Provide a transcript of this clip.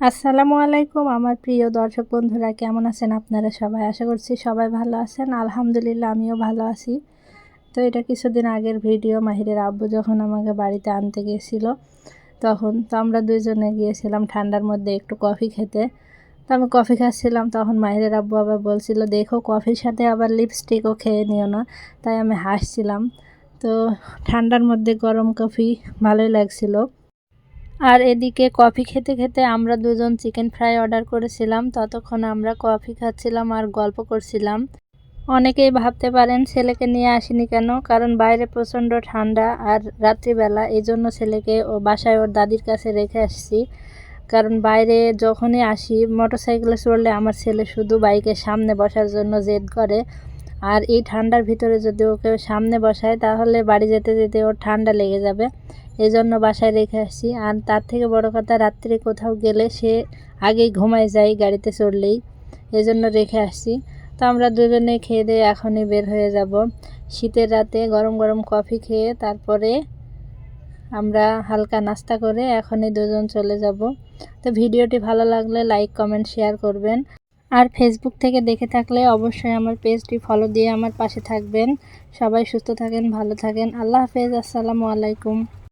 আসসালামু আলাইকুম, আমার প্রিয় দর্শক বন্ধুরা, কেমন আছেন আপনারা সবাই? আশা করছি সবাই ভালো আছেন। আলহামদুলিল্লাহ, আমিও ভালো আছি। তো এটা কিছুদিন আগের ভিডিও, মাহিরের আব্বু যখন আমাকে বাড়িতে আনতে গিয়েছিল তখন তো আমরা দুইজনে গিয়েছিলাম ঠান্ডার মধ্যে একটু কফি খেতে। তো আমি কফি খাচ্ছিলাম, তখন মাহিরের আব্বু আবার বলছিল, দেখো, কফির সাথে আবার লিপস্টিকও খেয়ে নিও না। তাই আমি হাসছিলাম। তো ঠান্ডার মধ্যে গরম কফি ভালোই লাগছিল। আর এদিকে কফি খেতে খেতে আমরা দুজন চিকেন ফ্রাই অর্ডার করেছিলাম। ততক্ষণ আমরা কফি খাচ্ছিলাম আর গল্প করছিলাম। অনেকেই ভাবতে পারেন ছেলেকে নিয়ে আসিনি কেন? কারণ বাইরে প্রচণ্ড ঠান্ডা আর রাত্রিবেলা এই জন্য ছেলেকে ও বাসায় ওর দাদির কাছে রেখে আসছি। কারণ বাইরে যখনই আসি মোটর সাইকেলে চড়লে আমার ছেলে শুধু বাইকের সামনে বসার জন্য জেদ করে। আর এই ঠান্ডার ভিতরে যদি ওকে সামনে বসায়, তাহলে বাড়ি যেতে যেতে ওর ঠান্ডা লেগে যাবে। এই জন্য বাসায় রেখে আসছি। আর তার থেকে বড় কথা, রাত্রে কোথাও গেলে সে আগেই ঘুমায় যায় গাড়িতে চড়লেই। এই জন্য রেখে আসছি। তো আমরা দুজনে খেয়ে দিয়ে এখনই বের হয়ে যাব। শীতের রাতে গরম গরম কফি খেয়ে তারপরে আমরা হালকা নাস্তা করে এখনই দুজন চলে যাব। তো ভিডিওটি ভালো লাগলে লাইক, কমেন্ট, শেয়ার করবেন। আর ফেসবুক থেকে দেখে থাকলে অবশ্যই আমার পেজটি ফলো দিয়ে আমার পাশে থাকবেন। সবাই সুস্থ থাকেন, ভালো থাকেন। আল্লাহ হাফেজ, আসসালামু আলাইকুম।